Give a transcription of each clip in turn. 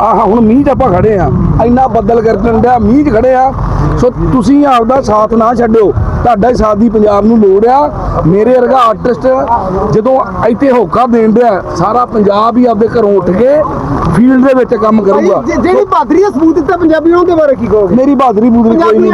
ਆਹ ਹੁਣ ਮੀਂਹ 'ਚ ਆਪਾਂ ਖੜੇ ਆ। ਇੰਨਾ ਬੱਦਲ ਗਰਜਣ ਡਿਆ ਮੀਂਹ 'ਚ ਖੜੇ ਆ। ਸੋ ਤੁਸੀਂ ਆਪਦਾ ਸਾਥ ਨਾ ਛੱਡਿਓ। ਤੁਹਾਡਾ ਹੀ ਸਾਥ ਦੀ ਪੰਜਾਬ ਨੂੰ ਲੋੜ ਆ। ਮੇਰੇ ਵਰਗਾ ਆਰਟਿਸਟ ਜਦੋਂ ਇੱਥੇ ਹੋਕਾ ਦੇਣ ਡਿਆ ਸਾਰਾ ਪੰਜਾਬ ਹੀ ਆਪਦੇ ਘਰੋਂ ਉੱਠ ਕੇ ਫੀਲਡ ਦੇ ਵਿੱਚ ਕੰਮ ਕਰੂਗਾ। ਜਿਹੜੀ ਬਹਾਦਰੀ ਦਾ ਸਬੂਤ ਦਿੱਤਾ ਪੰਜਾਬੀਆਂ ਨੂੰ ਦੇ ਬਾਰੇ ਕੀ ਕਹੋਗੇ? ਮੇਰੀ ਬਹਾਦਰੀ ਬੂਦਰੀ ਕੋਈ ਨਹੀਂ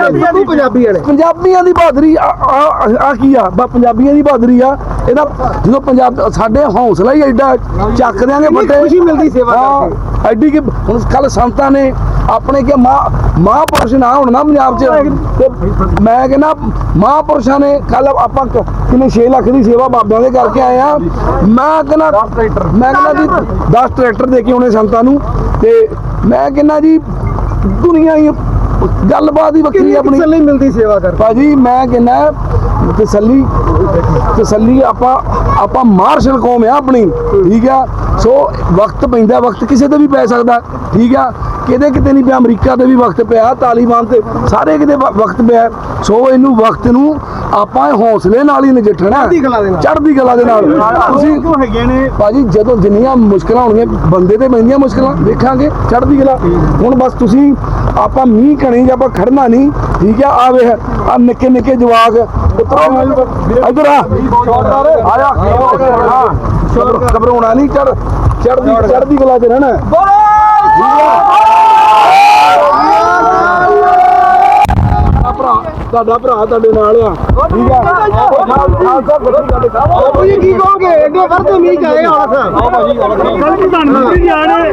ਪੰਜਾਬੀਆਂ ਦੀ ਬਹਾਦਰੀ ਆ ਕੀ ਆ? ਬਾ ਪੰਜਾਬੀਆਂ ਦੀ ਬਹਾਦਰੀ ਆ। ਇਹਦਾ ਜਦੋਂ ਪੰਜਾਬ ਸਾਡੇ ਹੌਸਲਾ ਹੀ ਐਡਾ ਚੱਕ ਦਿਆਂਗੇ ਵੱਡੇ। ਖੁਸ਼ੀ ਮਿਲਦੀ ਸੇਵਾ ਹਾਂ, ਐਡੀ ਕਿ ਹੁਣ ਕੱਲ ਸੰਤਾਂ ਨੇ ਆਪਣੇ ਕਿ ਮਾਂ ਮਹਾਂਪੁਰਸ਼ ਨਾ ਹੁਣ ਨਾ ਪੰਜਾਬ 'ਚ। ਮੈਂ ਕਹਿੰਦਾ ਮਹਾਂਪੁਰਸ਼ਾਂ ਨੇ ਕੱਲ ਆਪਾਂ ਕਿੰਨੇ 6 ਲੱਖ ਦੀ ਸੇਵਾ ਬਾਬਿਆਂ ਦੇ ਕਰਕੇ ਆਏ ਆ। ਮੈਂ ਕਹਿੰਦਾ ਮੈਂ ਕਹਿੰਦਾ ਜੀ 10 ਟਰੈਕਟਰ ਦੇ ਕੇ ਆਉਣੇ ਸੰਤਾਂ ਨੂੰ। ਤੇ ਮੈਂ ਕਹਿੰਦਾ ਜੀ ਦੁਨੀਆ ਹੀ ਗੱਲਬਾਤ ਹੀ ਵੱਖਰੀ ਆਪਣੀ। ਤਸੱਲੀ ਮਿਲਦੀ ਸੇਵਾ ਕਰ ਭਾਜੀ ਮੈਂ ਕਹਿੰਦਾ ਤਸੱਲੀ ਤਸੱਲੀ ਆਪਾਂ ਆਪਾਂ ਮਾਰਸ਼ਲ ਕੌਮ ਆ ਆਪਣੀ ਠੀਕ ਆ? ਸੋ ਵਕਤ ਪੈਂਦਾ ਵਕਤ ਕਿਸੇ ਤੇ ਵੀ ਪੈ ਸਕਦਾ ਠੀਕ ਆ? ਕਿਤੇ ਕਿਤੇ ਨਹੀਂ ਪਿਆ ਅਮਰੀਕਾ ਤੇ ਵੀ ਵਕਤ ਪਿਆ ਤਾਲੀਬਾਨ ਤੇ ਸਾਰੇ ਕਿਤੇ ਵਕਤ ਪਿਆ। ਸੋ ਇਹਨੂੰ ਵਕਤ ਨੂੰ ਆਪਾਂ ਇਹ ਹੌਸਲੇ ਨਾਲ ਹੀ ਨਜਿੱਠਣਾ ਚੜ੍ਹਦੀ ਕਲਾ ਦੇ ਨਾਲ। ਚੜ੍ਹਦੀ ਕਲਾ ਦੇ ਨਾਲ। ਤੁਸੀਂ ਕਿਉਂ ਹੈਗੇ ਨੇ। ਭਾਜੀ ਜਦੋਂ ਜਿੰਨੀਆਂ ਮੁਸ਼ਕਲਾਂ ਹੋਣਗੀਆਂ ਬੰਦੇ ਤੇ ਪੈਂਦੀਆਂ ਮੁਸ਼ਕਲਾਂ ਵੇਖਾਂਗੇ ਚੜ੍ਹਦੀ ਕਲਾ। ਹੁਣ ਬਸ ਤੁਸੀਂ ਆਪਾਂ ਮੀਂਹ ਕਣੀ ਜਾਂ ਆਪਾਂ ਖੜਨਾ ਨਹੀਂ ਠੀਕ ਆ ਆ ਵੇ ਆ ਨਿੱਕੇ ਨਿੱਕੇ ਜਵਾਕ। ਉਤਰੋ। ਇਧਰ ਆ। ਆਇਆ। ਘਬਰਾਉਣਾ ਨਹੀਂ ਚੜ ਚੜ੍ਹਦੀ ਚੜ੍ਹਦੀ ਕਲਾ ਤੇ ਰਹਿਣਾ ਤੁਹਾਡਾ ਭਰਾ ਤੁਹਾਡੇ ਨਾਲ ਆ। ਠੀਕ ਆ? ਖਾਲਸਾ ਗੱਡੀ ਤੁਹਾਡੇ ਬਾਪੂ ਜੀ ਕੀ ਕਹੋਗੇ? ਐਡੇ ਵਰਦੇ ਮੀਂਹ ਚ ਆਏ ਹੁਣ ਸਰ ਪ੍ਰਧਾਨ ਮੰਤਰੀ ਜੀ ਆ ਰਹੇ।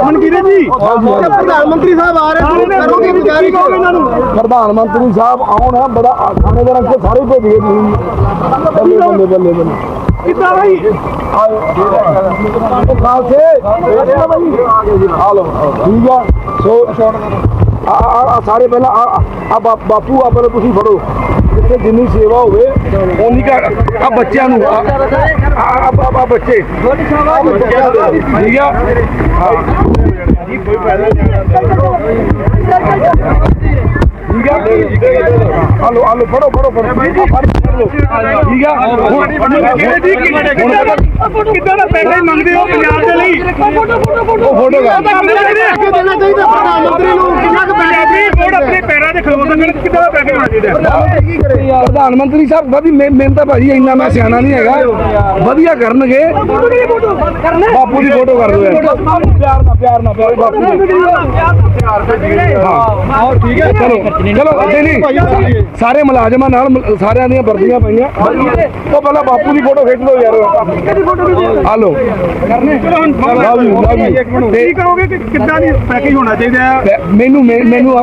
ਮਨਕੀਰੇ ਜੀ ਪ੍ਰਧਾਨ ਮੰਤਰੀ ਸਾਹਿਬ ਆ ਰਹੇ। ਕਰੋਗੇ ਵਿਚਾਰੀ ਕਹੋਗੇ ਇਹਨਾਂ ਨੂੰ? ਪ੍ਰਧਾਨ ਮੰਤਰੀ ਸਾਹਿਬ ਆਉਣ ਬੜਾ ਖਾਣੇ ਦੇ ਰੰਗ ਸਾਰੇ ਭੇਜ ਗਏ ਤੁਸੀਂ ਬੱਲੇ ਬੱਲੇ ਬੱਲੇ ਬੱਲੇ। ਕਿੱਦਾਂ ਭਾਈ ਖਾਲਸੇ ਆ ਲਓ ਠੀਕ ਆ? ਸੋ ਆ ਆ ਸਾਰੇ ਪਹਿਲਾਂ ਆ ਬਾਪੂ ਆ ਪਹਿਲਾਂ ਤੁਸੀਂ ਫੜੋ। ਜਿੱਥੇ ਜਿੰਨੀ ਸੇਵਾ ਹੋਵੇ ਉਨੀ ਕਾ ਆ ਬੱਚਿਆਂ ਨੂੰ ਆ ਆ- ਆ ਆ- ਆ ਬੱਚੇ। ਠੀਕ ਆ? ਠੀਕ ਆ? ਹਲੋ ਹਲੋ ਫੜੋ ਫੜੋ ਫੜੋ। ਠੀਕ ਆ? ਹੁਣ ਮਨਕੀਰੇ ਜੀ ਕਿੱਦਾਂ ਦਾ ਪੈਸੇ ਮੰਗਦੇ ਹੋ ਪੰਜਾਬ ਦੇ ਲਈ? Photo photo photo photo. ਕਰ। ਅੱਗੇ ਦੇਣਾ ਚਾਹੀਦਾ ਪ੍ਰਧਾਨ ਮੰਤਰੀ ਨੂੰ ਕਿੰਨਾ ਕੁ ਆਪਣੇ ਪੈਰਾਂ ਦੇ ਕਿੱਦਾਂ ਦਾ ਪ੍ਰਧਾਨ ਮੰਤਰੀ ਸਾਹਿਬ ਵਧੀ ਮੈਨੂੰ ਤਾਂ ਭਾਜੀ ਇੰਨਾ ਮੈਂ ਸਿਆਣਾ ਨਹੀਂ ਹੈਗਾ। ਵਧੀਆ ਕਰਨਗੇ। ਬਾਪੂ ਦੀ ਫੋਟੋ ਕਰ ਯਾਰ। ਪਿਆਰ ਨਾਲ ਪਿਆਰ ਨਾਲ ਪਿਆਰ ਬਾਪੂ ਦੀ ਹਾਂ। ਠੀਕ ਹੈ? ਚਲੋ ਚਲੋ ਨਹੀਂ। ਸਾਰੇ ਮੁਲਾਜ਼ਮਾਂ ਨਾਲ ਸਾਰਿਆਂ ਦੀਆਂ ਵਰਦੀਆਂ ਪਈਆਂ। ਉਹ ਪਹਿਲਾਂ ਬਾਪੂ ਦੀ ਫੋਟੋ ਖਿੱਚ ਲਓ ਯਾਰ। ਆ ਲਓ ਜੀ, ਜੀ। ਕੀ ਕਹੋਗੇ ਕਿ ਕਿੱਦਾਂ ਦੀ ਪੈਕੇਜ ਹੋਣਾ ਚਾਹੀਦਾ ਹੈ ਮੈਨੂੰ ਮੈਨੂੰ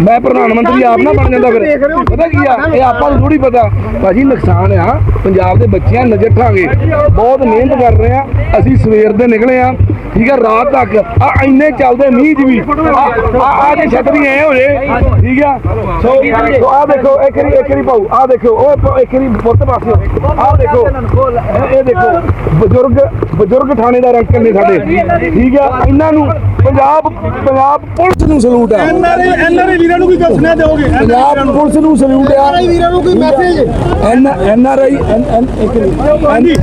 ਮੈਂ ਪ੍ਰਧਾਨ ਮੰਤਰੀ ਆਪ ਨਾ ਬਣ ਜਾਂਦਾ ਫਿਰ। ਪਤਾ ਕੀ ਆ? ਇਹ ਆਪਾਂ ਨੂੰ ਥੋੜੀ ਪਤਾ। ਭਾਜੀ ਨੁਕਸਾਨ ਆ। ਪੰਜਾਬ ਦੇ ਬੱਚਿਆਂ ਨਜਿੱਠਾਂਗੇ ਬਹੁਤ ਮਿਹਨਤ ਕਰ ਰਹੇ ਆ। ਅਸੀਂ ਸਵੇਰ ਦੇ ਨਿਕਲੇ ਆ। ਠੀਕ ਆ ਰਾਤ ਤੱਕ। ਆ ਇੰਨੇ ਚੱਲਦੇ ਮੀਂਹ 'ਚ ਵੀ। ਆ ਆ ਕੇ ਛਤਰੀ ਐ ਹੋ ਜੇ ਠੀਕ ਆ? ਸੋ ਆ ਦੇਖੋ ਇੱਕ ਵਾਰੀ ਇੱਕ ਪਾਉ ਆ ਦੇਖੋ ਉਹ ਇੱਕ ਵਾਰੀ ਪੁੱਤ ਪਾਸਿਓ। ਆ ਦੇਖੋ ਇਹ- ਦੇਖੋ ਬਜ਼ੁਰਗ ਬਜ਼ੁਰਗ ਥਾਣੇ ਦਾ ਰੰਗ ਨੇ ਸਾਡੇ। ਠੀਕ ਆ? ਇਹਨਾਂ ਨੂੰ ਪੰਜਾਬ ਪੰਜਾਬ ਪੁਲਿਸ ਨੂੰ ਸਲੂਟ ਆ। ਐਨਆਰਆਈ ਐਨਆਰਆਈ ਵੀਰਾਂ ਨੂੰ ਕੀ ਸੁਣਿਆ ਦਿਓਗੇ। ਪੰਜਾਬ ਪੁਲਿਸ ਨੂੰ ਸਲੂਟ ਆ। ਵੀਰਾਂ ਨੂੰ ਕੋਈ message N N R I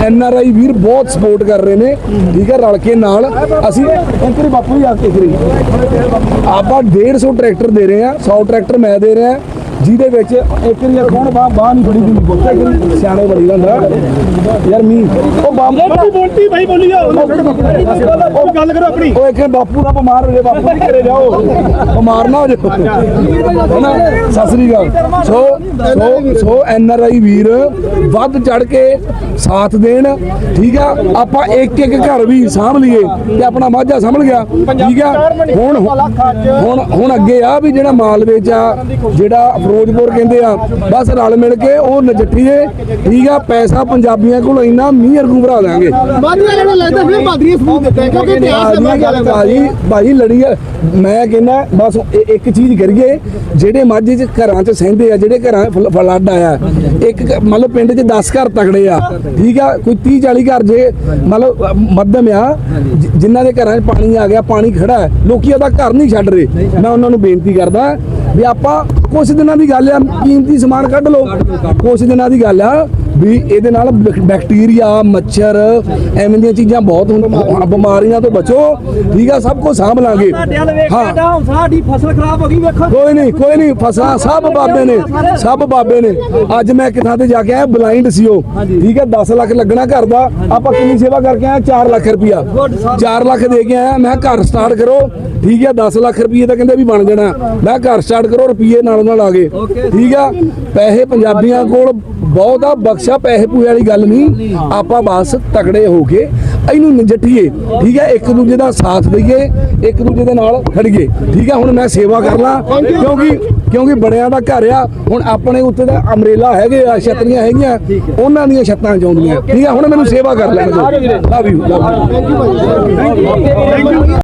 N R I ਵੀਰ ਬਹੁਤ ਸਪੋਰਟ ਕਰ ਰਹੇ ਨੇ। ਠੀਕ ਹੈ ਰਲ ਕੇ ਨਾਲ ਅਸੀਂ ਇੱਕ ਵਾਰੀ ਬਾਪੂ ਜੀ ਆ ਕੇ ਕਰੀ ਆਪਾਂ 150 ਟਰੈਕਟਰ ਦੇ ਰਹੇ ਆ। 100 ਟਰੈਕਟਰ ਮੈਂ ਦੇ ਰਿਹਾ। ਜਿਹਦੇ ਵਿੱਚ ਇੱਕ ਵਾਰੀ ਕੌਣ ਬਾਹ ਬਾਹ ਨਹੀਂ ਫੜੀ ਦੀ ਬੋਲਦਾ ਕਿ ਸਿਆਣੇ ਬੜੀ ਹੁੰਦਾ ਯਾਰ ਮੀ ਉਹ ਬਾਪੂ ਬੋਲਤੀ ਭਾਈ ਬੋਲੀ ਜਾਓ ਉਹ ਗੱਲ ਕਰੋ ਆਪਣੀ। ਉਹ ਇੱਕ ਬਾਪੂ ਦਾ ਬਿਮਾਰ ਹੋ ਜਾਏ ਬਾਪੂ ਦੀ ਘਰੇ ਜਾਓ। ਬਿਮਾਰ ਨਾ ਹੋ ਹਨਾ? ਸਤਿ ਸ੍ਰੀ ਅਕਾਲ। ਸੋ ਸੋ ਸੋ ਐਨ ਆਰ ਆਈ ਵੀਰ ਵੱਧ ਚੜ ਕੇ ਸਾਥ ਦੇਣ ਠੀਕ ਆ? ਆਪਾਂ ਇੱਕ ਇੱਕ ਘਰ ਵੀ ਸਾਂਭ ਲਈਏ ਤੇ ਆਪਣਾ ਮਾਝਾ ਸੰਭਲ ਗਿਆ ਠੀਕ ਆ? ਹੁਣ ਹੁਣ ਹੁਣ ਅੱਗੇ ਆ ਵੀ ਜਿਹੜਾ ਮਾਲਵੇ ਚ ਆ ਜਿਹੜਾ ਫਿਰੋਜ਼ਪੁਰ ਕਹਿੰਦੇ ਆ ਬਸ ਰਲ ਮਿਲ ਕੇ ਉਹ ਨਜਿੱਠੀਏ ਠੀਕ ਆ ਪੈਸਾ ਪੰਜਾਬੀਆਂ ਕੋਲ ਇੰਨਾ ਮੀਂਹ ਅਰਗੂ ਭਰਾ ਦਾਂਗੇ ਭਾਜੀ ਭਾਜੀ ਲੜੀ ਆ ਮੈਂ ਕਹਿੰਦਾ ਬਸ ਇੱਕ ਚੀਜ਼ ਕਰੀਏ ਜਿਹੜੇ ਮਾਝੇ ਚ ਘਰਾਂ ਚ ਸਹਿੰਦੇ ਆ ਜਿਹੜੇ ਘਰਾਂ ਫਲੱਡ ਆਇਆ ਇੱਕ ਮਤਲਬ ਪਿੰਡ ਚ 10 ਘਰ ਤਗੜੇ ਆ ਠੀਕ ਆ ਕੋਈ 30 40 ਘਰ ਜੇ ਮਤਲਬ ਮੱਧਮ ਆ ਜਿਨ੍ਹਾਂ ਦੇ ਘਰਾਂ 'ਚ ਪਾਣੀ ਆ ਗਿਆ ਪਾਣੀ ਖੜਾ ਹੈ ਲੋਕੀ ਉਹਦਾ ਘਰ ਨਹੀਂ ਛੱਡ ਰਹੇ। ਮੈਂ ਉਹਨਾਂ ਨੂੰ ਬੇਨਤੀ ਕਰਦਾ ਵੀ ਆਪਾਂ ਕੁਝ ਦਿਨਾਂ ਦੀ ਗੱਲ ਆ, ਕੀਮਤੀ ਸਮਾਨ ਕੱਢ ਲਓ। ਕੁਝ ਦਿਨਾਂ ਦੀ ਗੱਲ ਆ। ਵੀ ਇਹਦੇ ਨਾਲ ਬੈਕ- ਬੈਕਟੀਰੀਆ ਮੱਛਰ ਐਵੇਂ ਦੀਆਂ ਚੀਜ਼ਾਂ ਬਹੁਤ ਹੁੰਦੀਆਂ ਬਿਮਾਰੀਆਂ ਤੋਂ ਬਚੋ। ਠੀਕ ਆ ਸਭ ਕੁਝ ਸਾਂਭ ਲਾਂਗੇ। ਹਾਂ। ਸਾਡੀ ਫਸਲ ਖਰਾਬ ਹੋ ਗਈ ਵੇਖੋ। ਕੋਈ ਨਹੀਂ ਕੋਈ ਨਹੀਂ ਫਸਲਾਂ ਸਭ ਬਾਬੇ ਨੇ ਸਭ ਬਾਬੇ ਨੇ। ਅੱਜ ਮੈਂ ਕਿਥਾਂ ਤੇ ਜਾ ਕੇ ਆਇਆ? ਬਲਾਈਂਡ ਸੀ ਉਹ। ਠੀਕ ਹੈ 10 ਲੱਖ ਲੱਗਣਾ ਘਰ ਦਾ। ਆਪਾਂ ਕਿੰਨੀ ਸੇਵਾ ਕਰਕੇ ਆਇਆ 4 ਲੱਖ ਰੁਪਿਆ 4 ਲੱਖ ਦੇ ਕੇ ਆਇਆ। ਮੈਂ ਘਰ ਸਟਾਰਟ ਕਰੋ। ਠੀਕ ਹੈ 10 ਲੱਖ ਰੁਪਏ ਤਾਂ ਕਹਿੰਦੇ ਵੀ ਬਣ ਜਾਣਾ। ਮੈਂ ਘਰ ਸਟਾਰਟ ਕਰੋ ਰੁਪਏ ਨਾਲ ਨਾਲ ਆ ਗਏ। ਠੀਕ ਆ ਪੈਸੇ ਪੰਜਾਬੀਆਂ ਕੋਲ ਬਹੁਤ ਬਖਸ਼ਾ ਪੈਸੇ ਪੂਏ ਵਾਲੀ ਗੱਲ ਨਹੀਂ। ਆਪਾਂ ਬਸ ਤਕੜੇ ਹੋ ਕੇ ਇਹਨੂੰ ਨਜਿੱਠੀਏ, ਠੀਕ ਹੈ? ਇੱਕ ਦੂਜੇ ਦਾ ਸਾਥ ਦਈਏ, ਇੱਕ ਦੂਜੇ ਦੇ ਨਾਲ ਖੜੀਏ, ਠੀਕ ਹੈ? ਹੁਣ ਮੈਂ ਸੇਵਾ ਕਰ ਲਾਂ, ਕਿਉਂਕਿ ਕਿਉਂਕਿ ਬੜਿਆਂ ਦਾ ਘਰ ਆ, ਹੁਣ ਆਪਣੇ ਉੱਤੇ ਦਾ ਅਮਰੇਲਾ ਹੈਗੇ ਆ ਛਤਰੀਆਂ ਹੈਗੀਆਂ, ਉਹਨਾਂ ਦੀਆਂ ਛੱਤਾਂ ਚਾਉਂਦੀਆਂ ਠੀਕ ਹੈ? ਹੁਣ ਮੈਨੂੰ ਸੇਵਾ ਕਰ ਲੈਣ ਦਿਓ। Love you love you